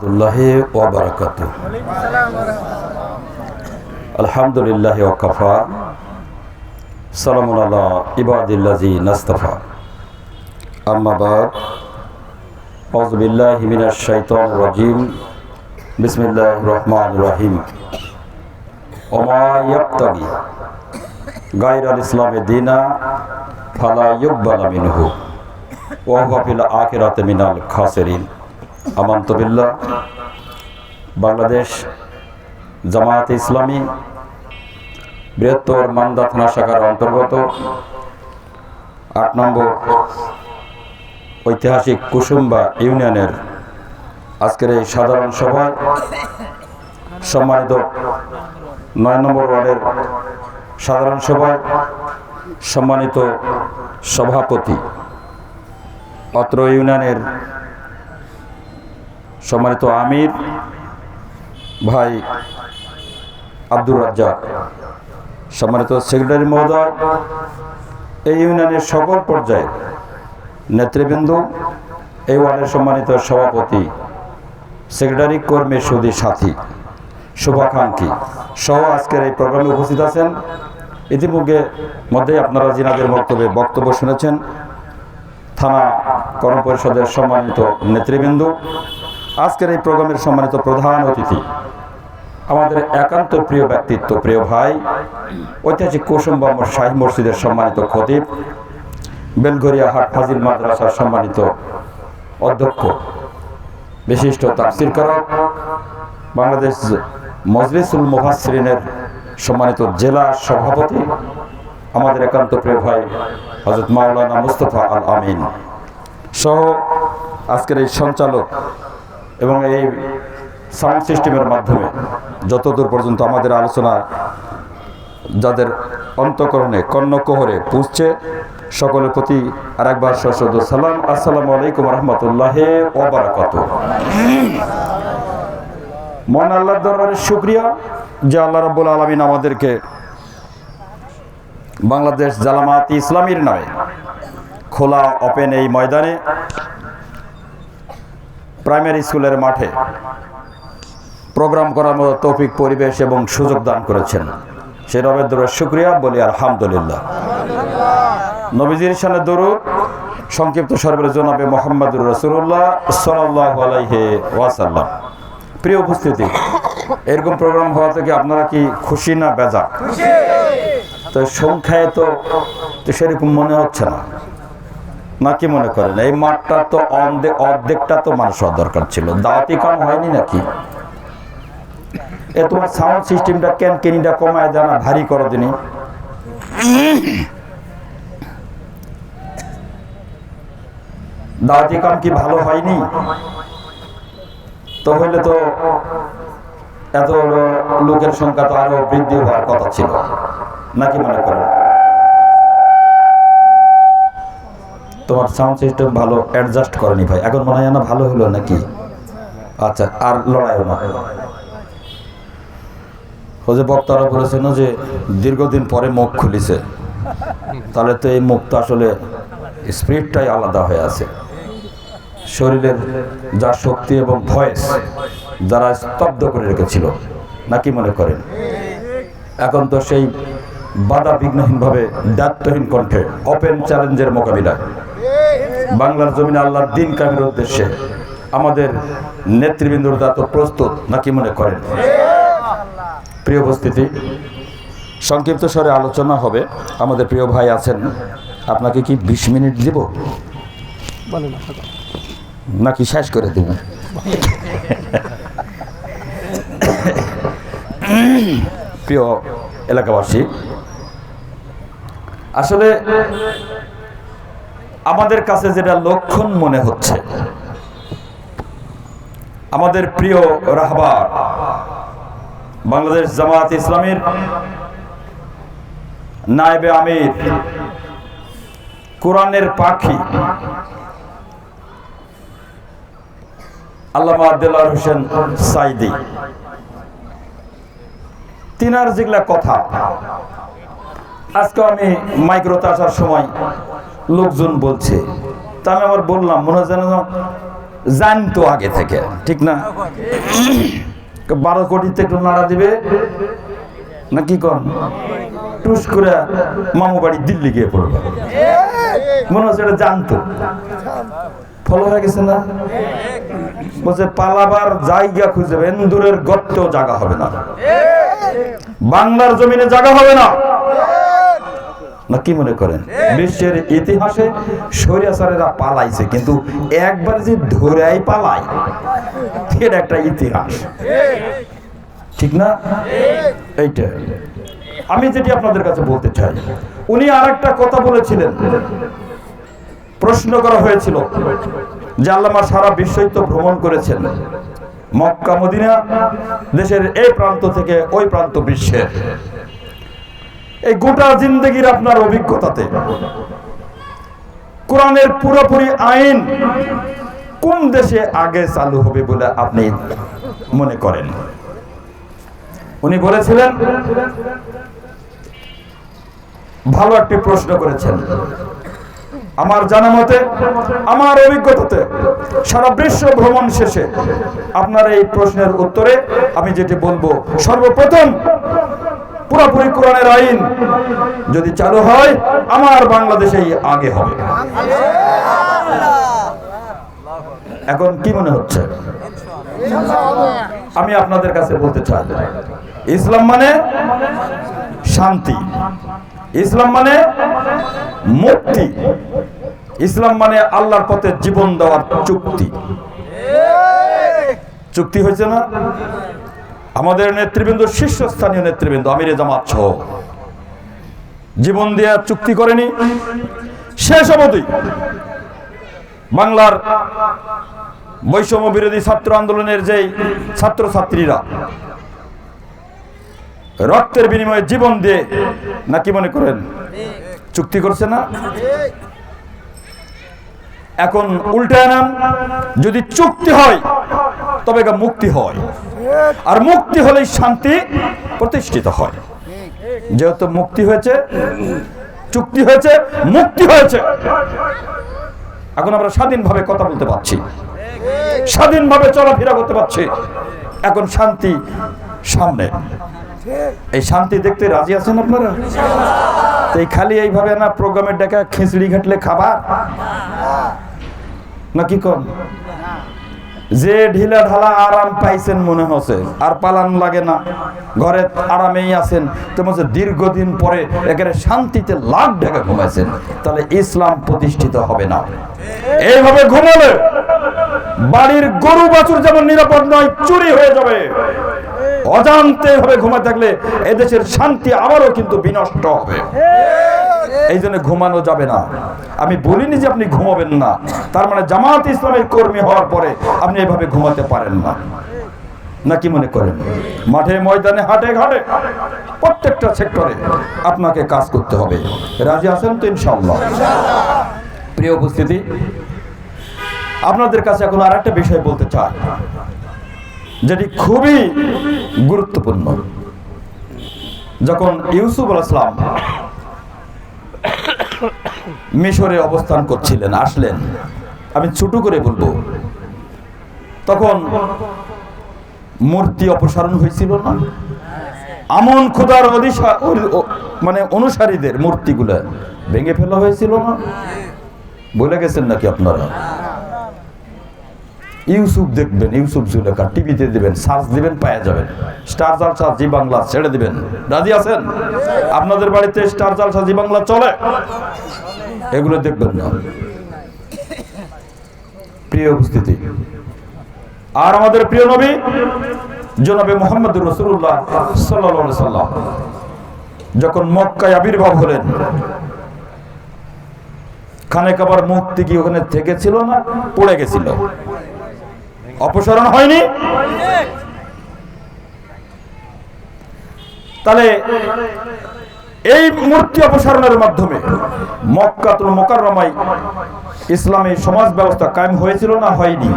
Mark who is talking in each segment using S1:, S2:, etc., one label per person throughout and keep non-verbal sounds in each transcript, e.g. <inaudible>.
S1: রহমতুল্লাহ ওবরাকাত আলহামদুলিল্লাহ ওকাফা সালামুন আল্লাহ ইবাদিল্লাজি নাস্তফা। আম্মাবাদ আউজবিল্লাহ মিনাশ শাইতান রাজিম। বিসমিল্লাহ রহমান রহিম। ওমা ইয়াবতাগি গায়র ইসলামে দিনা ফালা ইউকবালা মিনহু। ওয়াহুয়া ফিল আখিরাতে মিনাল খাসিরিন। আমান্ত বিল্লাহ বাংলাদেশ জামায়াত ইসলামী বৃহত্তর মান্দা থানা শাখার অন্তর্গত আট নম্বর ঐতিহাসিক কুসুম্বা ইউনিয়নের আজকের এই সাধারণ সভায় সম্মানিত নয় নম্বর ওয়ার্ডের সাধারণ সভায় সম্মানিত সভাপতি, অত্র ইউনিয়নের সম্মানিত আমির ভাই আব্দুর রাজ্জাক, সম্মানিত সেক্রেটারি মহোদয়, এই ইউনিয়নের সকল পর্যায়ে নেতৃবৃন্দ, এই ওয়ার্ডের সম্মানিত সভাপতি, সেক্রেটারি কর্মী, সুদী সাথী, শুভাকাঙ্ক্ষী সহ আজকের এই প্রোগ্রামে উপস্থিত আছেন। ইতিমধ্যে মধ্যে আপনারা জিনাদের বক্তব্যে বক্তব্য শুনেছেন, থানা কর্মপরিষদের সম্মানিত নেতৃবৃন্দ আজকের এই প্রোগ্রামের সম্মানিত প্রধান অতিথি, আমাদের একান্ত প্রিয় ব্যক্তিত্ব, প্রিয় ভাই, ঐতিহাসিক কুসুম্বম শাহী মসজিদের সম্মানিত খতিব, বেলঘরিয়া হাট ফাজিল মাদ্রাসার সম্মানিত অধ্যক্ষ, বিশিষ্ট তাফসির কারক, বাংলাদেশ মজলিসুল মুহাসরিনের সম্মানিত জেলা সভাপতি, আমাদের একান্ত প্রিয় ভাই হজরত মাওলানা মুস্তফা আল আমিন সহ আজকের এই সঞ্চালক এবং এই সাউন্ড সিস্টেমের মাধ্যমে যতদূর পর্যন্ত আমাদের আলোচনা যাদের অন্তকরণে কর্ণকোহরে পুষছে সকলের প্রতি আরেকবার সশদ সালাম। আসসালামু আলাইকুম রহমতুল্লাহ ওবরাকাত মন আল্লাহর দরবারে শুক্রিয়া যে আল্লাহ রাব্বুল আলমিন আমাদেরকে বাংলাদেশ জালামাত ইসলামীর নামে খোলা, ওপেন এই ময়দানে প্রাইমারি স্কুলের মাঠে প্রোগ্রাম করার মতো তৌফিক, পরিবেশ এবং সুযোগ দান করেছেন। সে রবের দরুদ শুক্রিয়া বলি আলহামদুলিল্লাহ। নবীজির সামনে দরুদ, সংক্ষিপ্ত সর্বের জনাবে মোহাম্মদুর রসুল্লাহ সাল্লাহ আলাইহে ওয়াসাল্লাম। প্রিয় উপস্থিতি, এরকম প্রোগ্রাম হওয়া থেকে আপনারা কি খুশি না বেজা তো সংখ্যায় তো সেরকম মনে হচ্ছে না। না কি মনে করেন? এই মাঠটা তো অর্ধেক অর্ধেকটা তো মানুষ হওয়ার দরকার ছিল। দাওয়াতি কাম হয়নি নাকি? এ তোমার সাউন্ড সিস্টেমটা কেন কেনিটা কমায় জানা ভারী করো দিনি। দাওয়াতি কাম কি ভালো হয়নি? তো হইলে তো এত লোকের সংখ্যা তো আরও বৃদ্ধি হওয়ার কথা ছিল। নাকি মনে করেন? তোমার সাউন্ড সিস্টেম ভালো অ্যাডজাস্ট করেনি ভাই। এখন মনে হয় না ভালো হলো নাকি? আচ্ছা আর লড়াইও না। ও যে বক্তারা বলেছেন যে, দীর্ঘদিন পরে মুখ খুলিছে। তাহলে তো এই মুখ তো আসলে স্পিরিটটাই আলাদা হয়ে আছে। শরীরের যা শক্তি এবং ভয়েস যারা স্তব্ধ করে রেখেছিল। নাকি মনে করেন? এখন তো সেই বাধা বিঘ্নহীনভাবে দায়িত্বহীন কণ্ঠে ওপেন চ্যালেঞ্জের মোকাবিলায় বাংলার জমিনে আল্লাহর দিন কামের উদ্দেশ্যে আমাদের নেতৃবৃন্দরা তো প্রস্তুত নাকি মনে করেন? প্রিয় উপস্থিতি সংক্ষিপ্ত স্বরে আলোচনা হবে। আমাদের প্রিয় ভাই আছেন আপনাকে কি বিশ মিনিট দিব? নাকি শেষ করে দেব? প্রিয় এলাকাবাসী আসলে আমাদের কাছে যেটা লক্ষণ মনে হচ্ছে, আমাদের প্রিয় রাহবার বাংলাদেশ জামাত ইসলামের নায়েবে আমির, কোরআনের পাখি, আল্লামা আব্দুল্লাহ হোসেন সাইদি। তিনার যেগুলা কথা আজকে আমি মাইক্রোতে আসার সময় লোকজন বলছে। তা আমি আবার বললাম, মনে হয় যেন জানতো আগে থেকে, ঠিক না? <clears throat> বারো কোটিতে একটু নাড়া দিবে? না কি কন টুস করে মামু বাড়ি দিল্লি গিয়ে পড়বে। মনে হচ্ছে এটা জানতো। ফলো হয়ে গেছে না? বলছে, পালাবার জায়গা খুঁজে এন্দুরের গর্ত জায়গা হবে না। বাংলার জমিনে জায়গা হবে না। না কি মনে করেন? বিশ্বের ইতিহাসে স্বৈরাচারেরা পালাইছে কিন্তু একবার যে ধরেই পালায় এটা একটা ইতিহাস। ঠিক না? এইটা। আমি যেটি আপনাদের কাছে বলতে চাই উনি আর একটা কথা বলেছিলেন। প্রশ্ন করা হয়েছিল যে আল্লামা সারা বিশ্বই তো ভ্রমণ করেছেন। মক্কা মদিনা দেশের এই প্রান্ত থেকে ওই প্রান্ত বিশ্বের। এই গোটা জিন্দগির আপনার অভিজ্ঞতাতে। কোরআনের পুরোপুরি আইন কোন দেশে আগে চালু হবে বলে আপনি মনে করেন? উনি বলেছিলেন, ভালো একটি প্রশ্ন করেছেন। আমার জানা মতে, আমার অভিজ্ঞতাতে সারা বিশ্ব ভ্রমণ শেষে আপনার এই প্রশ্নের উত্তরে আমি যেটি বলব, সর্বপ্রথম পুরোপুরি কোরআনের আইন যদি চালু হয়, আমার বাংলাদেশেই আগে হবে। এখন কি মনে হচ্ছে? আমি আপনাদের কাছে বলতে চাই, ইসলাম মানে শান্তি, ইসলাম মানে মুক্তি, ইসলাম মানে আল্লাহর পথে জীবন দেওয়ার চুক্তি। চুক্তি হয়েছে না? আমাদের নেতৃবৃন্দ, শীর্ষস্থানীয় নেতৃবৃন্দ, আমিরে জামাত সহ। জীবন দেওয়া চুক্তি করেনি। শেষ অবধি বাংলার বৈষম্য বিরোধী ছাত্র আন্দোলনের যেই ছাত্রছাত্রীরা রক্তের বিনিময়ে জীবন দিয়ে নাকি মনে করেন চুক্তি করছে না? এখন উল্টায় নাম যদি চুক্তি হয়, তবে মুক্তি হয়। আর মুক্তি হলেই শান্তি প্রতিষ্ঠিত হয়। যেহেতু মুক্তি হয়েছে, চুক্তি হয়েছে, মুক্তি হয়েছে। এখন আমরা স্বাধীনভাবে কথা বলতে পারছি। স্বাধীনভাবে চলাফেরা করতে পারছি। এখন শান্তি সামনে। এই শান্তি দেখতে রাজি আছেন আপনারা? এই খালি এইভাবে না প্রোগ্রামের ডাকা খিচড়ি ঘাটলে খাবার? না কি কন? যে ঢিলা ঢালা আরাম পাইছেন মনে হচ্ছে, আর পালান লাগে না। ঘরে আরামেই আছেন। তো বলছে দীর্ঘদিন পরে একেবারে শান্তিতে লাখ ঢাকা ঘুমাইছেন। তাহলে ইসলাম প্রতিষ্ঠিত হবে না। এইভাবে ঘুমালে বাড়ির গরু বাছুর যেমন নিরাপদ নয়, চুরি হয়ে যাবে। অজান্তে ভাবে ঘুমাতে থাকলে এদেশের শান্তি আবারও কিন্তু বিনষ্ট হবে। এই জন্য ঘুমানো যাবে না। আমি বলিনি যে আপনি ঘুমাবেন না। তার মানে জামাত ইসলামের কর্মী হওয়ার পরে আপনি এভাবে ঘুমাতে পারেন না। নাকি মনে করেন? মাঠে, ময়দানে, হাটে, ঘাটে, প্রত্যেকটা সেক্টরে আপনাকে কাজ করতে হবে। রাজি আছেন তো ইনশাল্লাহ প্রিয় উপস্থিতি, আপনাদের কাছে এখন আর একটা বিষয় বলতে চাই, যেটি খুবই গুরুত্বপূর্ণ। যখন ইউসুফ আলাইসলাম মিশরে অবস্থান করছিলেন, আসলেন। আমি ছোট করে বলব, তখন মূর্তি অপসারণ হয়েছিল না? আমন খুদার মানে অনুসারীদের মূর্তিগুলো ভেঙে ফেলা হয়েছিল না? বলে গেছেন নাকি আপনারা? ইউসুফ দেখবেন, ইউসুফ জুলেখা টিভিতে দিবেন, সার্চ দিবেন পাওয়া যাবেন। স্টার জালসা জি বাংলা ছেড়ে দিবেন। রাজি আছেন? আপনাদের বাড়িতে স্টার জালসা জি বাংলা চলে? এগুলো দেখবেন না। প্রিয় উপস্থিতি, আর আমাদের প্রিয় নবী, জনাবে মোহাম্মদ রসুল্লাহ সাল্লাহ সাল্লাম, যখন মক্কায় আবির্ভাব হলেন খানে কাবার মুক্তি কি ওখানে থেকেছিল না? পড়ে গেছিল। অপসারণ হয়নি? তাহলে এই মূর্তি অপসারণের মাধ্যমে মক্কাতুল মোকাররমায় ইসলামী সমাজ ব্যবস্থা কায়েম হয়েছিল না হয়নি?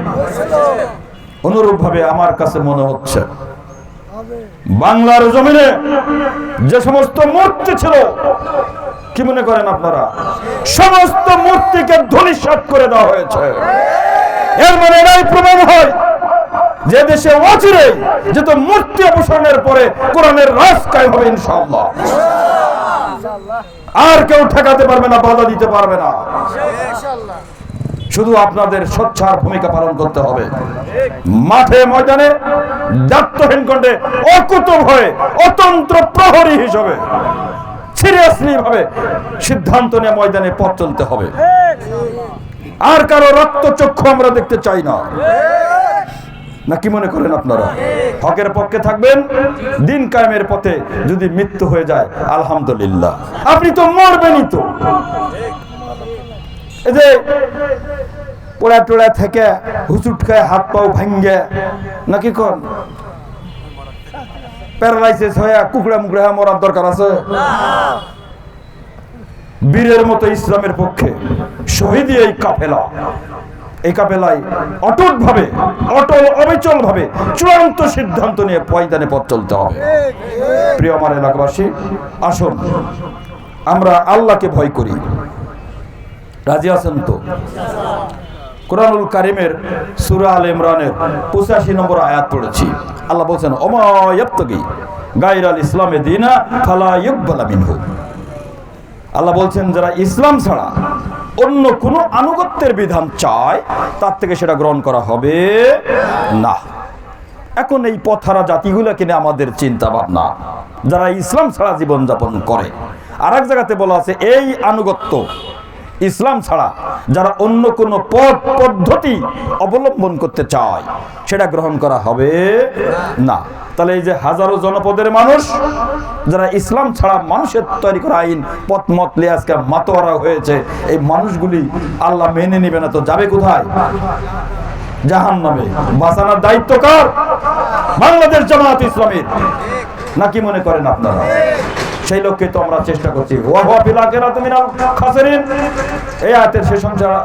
S1: অনুরূপভাবে আমার কাছে মনে হচ্ছে, বাংলার জমিনে যে সমস্ত মূর্তি ছিল, কি মনে করেন আপনারা? সমস্ত মূর্তিকে ধনিসাত করে দেওয়া হয়েছে। এর মানে এটাই প্রমাণ হয় যে দেশে অচিরে যেহেতু মূর্তি অপসারণের পরে কোরআনের রাজ কায়েম হবে ইনশাআল্লাহ। আর কেউ ঠেকাতে পারবে না, বাধা দিতে পারবে না। শুধু আপনাদের স্বচ্ছার ভূমিকা পালন করতে হবে। মাঠে, ময়দানে, দায়িত্বহীন কণ্ঠে অকুত ভয়ে অতন্ত্র প্রহরী হিসেবে সিরিয়াসলি ভাবে সিদ্ধান্ত নিয়ে ময়দানে পথ চলতে হবে। আর কারও রক্ত চক্ষু আমরা দেখতে চাই না। না, কি মনে করেন আপনারা? হকের পক্ষে থাকবেন, দিন কায়েমের পথে যদি মৃত্যু হয়ে যায়, আলহামদুলিল্লাহ। আপনি তো মরবেনই তো। এই যে পোড়া টোড়া থেকে হুচুট খায় হাত পাও ভাঙ্গে নাকি কন? প্যারালাইসিস হয়ে কুকুড়া মুকুড়া মরার দরকার আছে? বীরের মতো ইসলামের পক্ষে। শহীদি এই কাফেলা। এই কাপেলায় অটুট ভাবে অটল অবিচল ভাবে চূড়ান্ত সিদ্ধান্ত নিয়ে পয়দানে পথ চলতে হবে। প্রিয় আমার এলাকাবাসী, আসুন, আমরা আল্লাহকে ভয় করি। রাজি আছেন তো? কোরআনুল কারিমের সুরা আল ইমরানের পঁচাশি নম্বর আয়াত পড়েছি। আল্লাহ বলছেন অমায়াপ্তগি গাইর আল ইসলামে দিনা ফালা ইউকবালা মিনহু। আল্লাহ বলছেন, যারা ইসলাম ছাড়া অন্য কোনো আনুগত্যের বিধান চায়, তার থেকে সেটা গ্রহণ করা হবে না। এখন এই পথারা জাতিগুলো কিনে আমাদের চিন্তা ভাবনা যারা ইসলাম ছাড়া জীবনযাপন করে আর এক জায়গাতে বলা আছে, এই আনুগত্য ইসলাম ছাড়া যারা অন্য কোনো পথ, পদ্ধতি অবলম্বন করতে চায়, সেটা গ্রহণ করা হবে না। তাহলে এই যে হাজারো জনপদের মানুষ, যারা ইসলাম ছাড়া মানুষের তৈরি করা আইন পথ মত আজকে মাতোয়ারা হয়েছে, এই মানুষগুলি আল্লাহ মেনে নেবে না তো যাবে কোথায়? জাহান নামে বাঁচানোর দায়িত্ব কার? বাংলাদেশ জামাত ইসলামের। নাকি মনে করেন আপনারা? সেই লক্ষ্যে তো আমরা চেষ্টা করছি।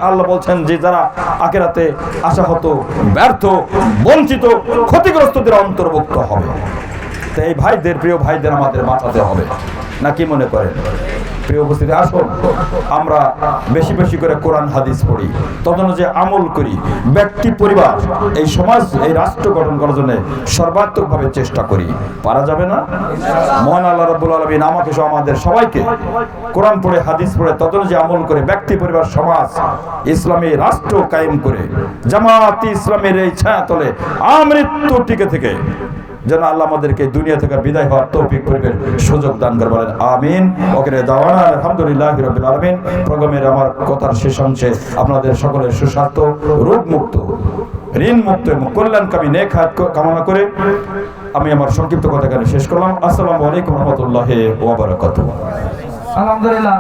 S1: আল্লাহ বলছেন যে, যারা আশা হতো ব্যর্থ, বঞ্চিত, ক্ষতিগ্রস্তদের অন্তর্ভুক্ত হবে। তো এই ভাইদের, প্রিয় ভাইদের আমাদের বাঁচাতে হবে। না কি মনে করেন? প্রিয় উপস্থিতি, আসুন, আমরা বেশি বেশি করে কোরআন, হাদিস পড়ি। তদনুযায়ী আমল করি, ব্যক্তি, পরিবার, এই সমাজ, এই রাষ্ট্র গঠন করার জন্য সর্বাত্মকভাবে চেষ্টা করি। পারা যাবে না? মহান আল্লাহ রাব্বুল আলামিন আমাকে সহ আমাদের সবাইকে কোরআন পড়ে, হাদিস পড়ে তদনুযায়ী আমল করে, ব্যক্তি, পরিবার, সমাজ, ইসলামী রাষ্ট্র কায়েম করে জামাত ইসলামের এই ছায়াতলে আমৃত্যু টিকে থেকে যেন আল্লাহ আমাদেরকে দুনিয়া থেকে বিদায় হওয়ার তৌফিক পরিবেশ, সুযোগ দান করে বলেন, আমিন। ওকে দাওয়ানা, আলহামদুলিল্লাহ রবিল আলমিন। প্রোগ্রামের আমার কথার শেষ অংশে আপনাদের সকলের সুস্বাস্থ্য রোগ মুক্ত ঋণ মুক্ত এবং কল্যাণকামী নেক হাত কামনা করে আমি আমার সংক্ষিপ্ত কথা শেষ করলাম। আসসালামু আলাইকুম রহমতুল্লাহ ওবরাকাতুহ
S2: আলহামদুলিল্লাহ।